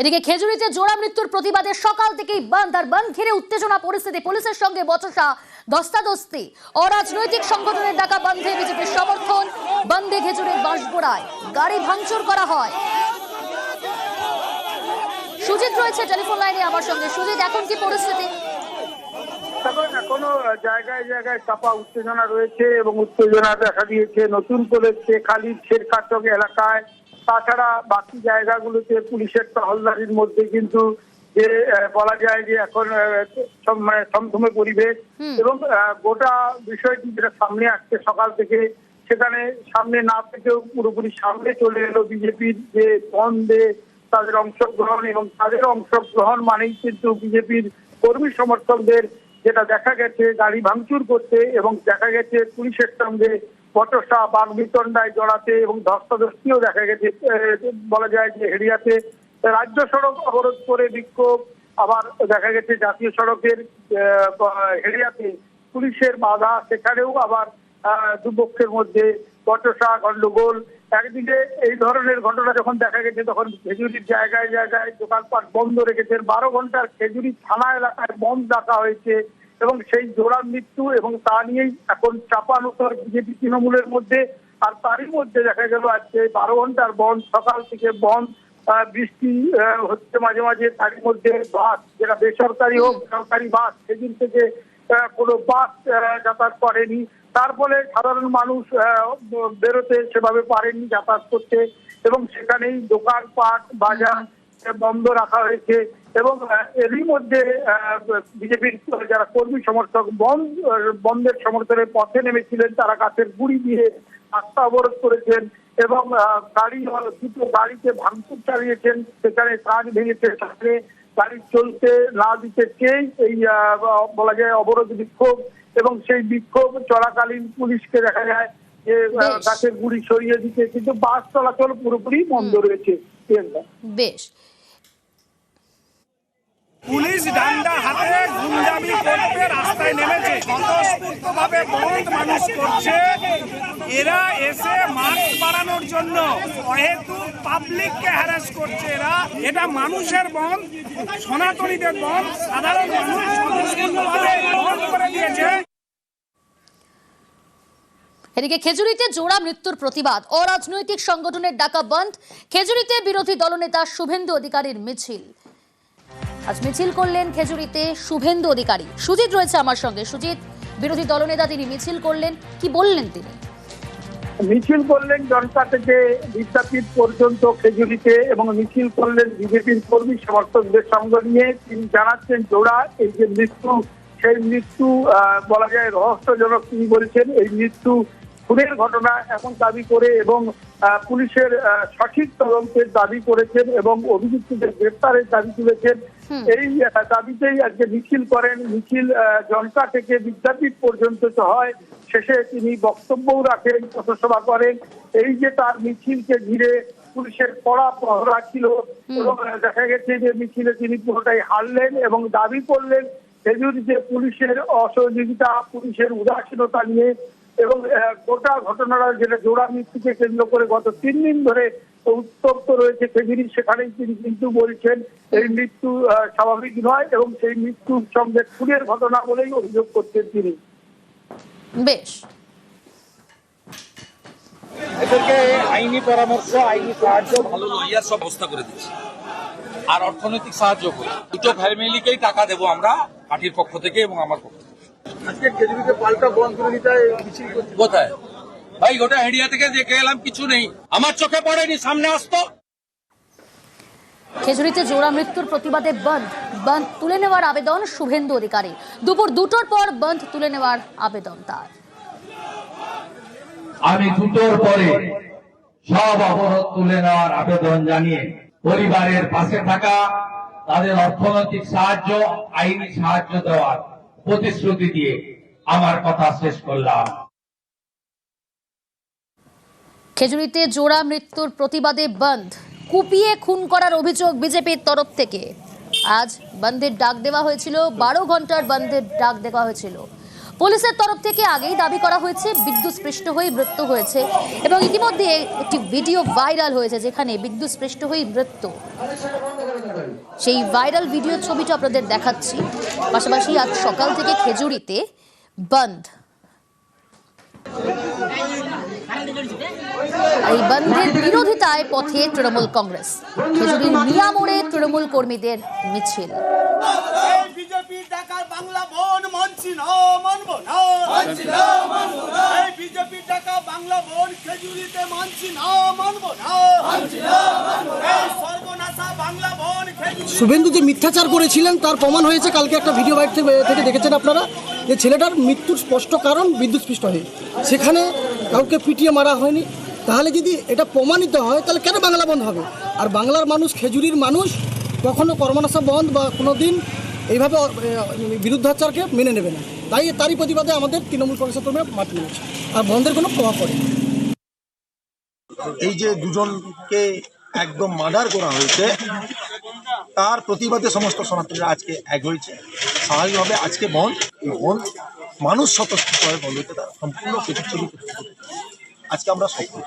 এদিকে খেজুরিতে জোড়া মৃত্যুর প্রতিবাদে সকাল থেকেই বন্ধ আর বন্ধ ঘিরে উত্তেজনা পরিস্থিতি। পুলিশের সঙ্গে বচসা ধস্তাধস্তি অরাজনৈতিক সংগঠনের ডাকা বন্ধে বিজেপির সমর্থন। বন্ধে খেজুরের বাঁশগোড়ায় গাড়ি ভাঙচুর করা হয়। সুজিত রয়েছে টেলিফোন লাইনে আমার সঙ্গে। সুজিত, এখন কি পরিস্থিতি? এখনও জায়গায় জায়গায় চাপা উত্তেজনা রয়েছে এবং উত্তেজনা দেখা দিয়েছে। নতুন করে শেখালি শেরকাটক এলাকায় তাছাড়া বাকি জায়গাগুলোতে পুলিশের টহলদারির মধ্যে কিন্তু যে বলা যায় যে এখন মানে থমথমে পরিবেশ এবং গোটা বিষয়টি যেটা সামনে আসছে সকাল থেকে সেখানে সামনে না থেকেও পুরোপুরি সামনে চলে এলো বিজেপির যে বন্ধে তাদের অংশগ্রহণ এবং তাদের অংশগ্রহণ মানেই কিন্তু বিজেপির কর্মী সমর্থকদের যেটা দেখা গেছে গাড়ি ভাঙচুর করতে এবং দেখা গেছে পুলিশের সঙ্গে বচসা বাগবিতণ্ডায় জড়াতে এবং ধস্তাধস্তিও দেখা গেছে বলা যায় যে হেরিয়াতে। রাজ্য সড়ক অবরোধ করে বিক্ষোভ, আবার দেখা গেছে জাতীয় সড়কের হেরিয়াতে পুলিশের বাধা, সেখানেও আবার দুপক্ষের মধ্যে বচসা গন্ডগোল একদিকে এই ধরনের ঘটনা যখন দেখা গেছে, তখন খেজুরির জায়গায় জায়গায় দোকানপাট বন্ধ রেখেছেন বারো ঘণ্টার খেজুরি থানা এলাকায় বন্ধ রাখা হয়েছে। এবং সেই জোড়ার মৃত্যু এবং তা নিয়েই এখন চাপানুতর বিজেপি তৃণমূলের মধ্যে। আর তারই মধ্যে দেখা গেল আজকে বারো ঘণ্টার বন্ধ সকাল থেকে বন্ধ বৃষ্টি হচ্ছে মাঝে মাঝে তারই মধ্যে বাস যেটা বেসরকারি হোক, সরকারি বাস সেদিন থেকে কোনো বাস যাতায়াত করেনি। তার ফলে সাধারণ মানুষ বেরোতে সেভাবে পারেনি, যাতায়াত করতে। এবং সেখানেই দোকানপাট, বাজার, বন্ধ রাখা হয়েছে। এবং এরই মধ্যে বিজেপির যারা কর্মী সমর্থক বন্ধ বন্ধের সমর্থনে পথে নেমেছিলেন তারা গাছের গুড়ি দিয়ে রাস্তা অবরোধ করেছেন এবং গাড়ি দুটো গাড়িতে ভাঙচুর চালিয়েছেন সেখানে কাজ ভেঙেছে সেখানে গাড়ি চলতে না দিতে চেয়েই এই বলা যায় অবরোধ বিক্ষোভ এবং সেই বিক্ষোভ চলাকালীন পুলিশকে দেখা যায় যে গাছের গুড়ি সরিয়ে দিতে কিন্তু বাস চলাচল পুরোপুরি বন্ধ রয়েছে। বেশ। পুলিশ ডান্ডা হাতে গুন্ডামি করতে রাস্তায় নেমেছে। স্বতঃস্ফূর্ত ভাবে বন্ধ মানুষ করছে। এরা এসে মার্চ বাড়ানোর জন্য অহেতু পাবলিককে হ্যারাস করছে এরা। এটা মানুষের বন্ধ, সনাতনীদের বন্ধ, সাধারণ মানুষ স্বতঃস্ফূর্ত ভাবে বন্ধ করে দিয়েছে। এদিকে খেজুরিতে জোড়া মৃত্যুর প্রতিবাদ। অরাজনৈতিক সংগঠনের ডাকা বন্ধ। খেজুরিতে বিরোধী দলনেতা শুভেন্দু অধিকারীর মিছিল। আজ মিছিল করলেন খেজুরিতে শুভেন্দু অধিকারী। সুজিত রয়েছে আমার সঙ্গে। সুজিত, বিরোধী দলনেতা তিনি মিছিল করলেন, কি বললেন তিনি? মিছিল করলেন জনতা থেকে বিদ্যাপীঠ পর্যন্ত খেজুরিতে এবং মিছিল করলেন বিজেপির কর্মী সমর্থকদের সঙ্গ নিয়ে। তিনি জানাচ্ছেন, জোড়া, এই যে মৃত্যু, সেই মৃত্যু বলা যায় রহস্যজনক তিনি বলেছেন, এই মৃত্যু খুনের ঘটনা এমন দাবি করে এবং পুলিশের সঠিক তদন্তের দাবি করেছেন এবং অভিযুক্তদের গ্রেপ্তারের দাবি তুলেছেন। এই দাবিতেই আজকে মিছিল করেন। মিছিল জনতা থেকে বিদ্যাপীঠ পর্যন্ত হয়। শেষে তিনি বক্তব্যও রাখেন পথসভা করেন। এই যে তার মিছিলকে ঘিরে পুলিশের কড়া প্রহরা ছিল এবং দেখা গেছে যে মিছিলে তিনি পুরোটাই হারলেন এবং দাবি করলেন। খেজুর যে পুলিশের অসহযোগিতা পুলিশের উদাসীনতা নিয়ে এবং গোটা ঘটনাটা যেটা জোড়া মৃত্যুকে কেন্দ্র করে গত তিন দিন ধরে উত্তপ্ত রয়েছে খেজুরি সেখানেই তিনি কিন্তু বলছেন এই মৃত্যু স্বাভাবিক নয় এবং সেই মৃত্যুর সঙ্গে খুনের ঘটনা বলেই অভিযোগ করছেন তিনি। বেশ। এদেরকে আইনি পরামর্শ আইনি সাহায্য ভালো লইয়ার সব ব্যবস্থা করে দিচ্ছি। আর অর্থনৈতিক সাহায্য করি। দুটো ফ্যামিলিকেই টাকা দেবো আমরা পার্টির পক্ষ থেকে এবং আমার পক্ষ থেকে। আজকে কেজরিকে পাল্টা বন্ধ করে দিতে কোথায়? ভাই গোটা হেডিয়া থেকে দেখে এলাম কিছু নেই। আমার চোখে পড়েনি সামনে আসতো। খেজুরিতে জোড়া মৃত্যুর প্রতিবাদে বন্ধ বন্ধ তুলে নেওয়ার আবেদন শুভেন্দু অধিকারী। দুপুর দুটোর পর বন্ধ তুলে নেওয়ার আবেদন তার। আমি দুটোর পরে সব অবরোধ তুলে নেওয়ার আবেদন জানিয়ে পরিবারের পাশে থাকা তাদের অর্থনৈতিক সাহায্য আইনি সাহায্য দেওয়ার প্রতিশ্রুতি দিয়ে আমার কথা শেষ করলাম। খেজুরিতে জোড়া মৃত্যুর প্রতিবাদে বন্ধ। কুপিয়ে খুন করার অভিযোগ বিজেপির তরফ থেকে। আজ বন্ধের ডাক দেওয়া হয়েছিল, বারো ঘণ্টার বন্ধের ডাক দেওয়া হয়েছিল। পুলিশের তরফ থেকে আগেই দাবি করা হয়েছে, বিদ্যুৎস্পৃষ্ট হয়ে মৃত্যু হয়েছে এবং ইতিমধ্যে একটি ভিডিও ভাইরাল হয়েছে যেখানে বিদ্যুৎস্পৃষ্ট হয়ে মৃত্যু। সেই ভাইরাল ভিডিও ছবিটা আপনাদের দেখাচ্ছি। পাশাপাশি আজ সকাল থেকে খেজুরিতে বন্ধ। এই বন্ধের বিরোধিতায় পথে তৃণমূল কংগ্রেস। খেজুরির মিয়ামোড়ে তৃণমূল কর্মীদের মিছিল। বাংলা বন মানছি না মানবো না। মানছি না মানবো না। এই বিজেপির ডাকা বাংলা বন খেজুরিতে মানছি না মানবো না। মানছি না মানবো না। এই সর্বনাশা বাংলা বন খেজুরি শুভেন্দু যে মিথ্যাচার করেছিলেন তার প্রমাণ হয়েছে কালকে একটা ভিডিও বাইট থেকে থেকে দেখেছেন আপনারা যে ছেলেটার মৃত্যুর স্পষ্ট কারণ বিদ্যুৎস্পৃষ্ট হয়ে। সেখানে কাউকে পিটিয়ে মারা হয়নি। তাহলে যদি এটা প্রমাণিত হয় তাহলে কেন বাংলা বন্ধ হবে? আর বাংলার মানুষ খেজুরির মানুষ কখনো কর্মনাশা বন্ধ বা কোনো দিন এইভাবে বিরুদ্ধাচারকে মেনে নেবে না। তাই তারই প্রতিবাদে আমাদের তৃণমূল কংগ্রেসের কর্মীরা মাঠ নিয়েছে। আর বন্ধের কোনো প্রভাব পড়েনি এই যে দুজনকে একদম মার্ডার করা হয়েছে, তার প্রতিবাদে সমস্ত সনাতনীরা আজকে এক হয়েছে। স্বাভাবিকভাবে আজকে বন্ধ, এই বন্ধ, মানুষ স্বতঃস্ফূর্তভাবে বন্ধ হয়েছে, তার সম্পূর্ণ আজকে আমরা সফল।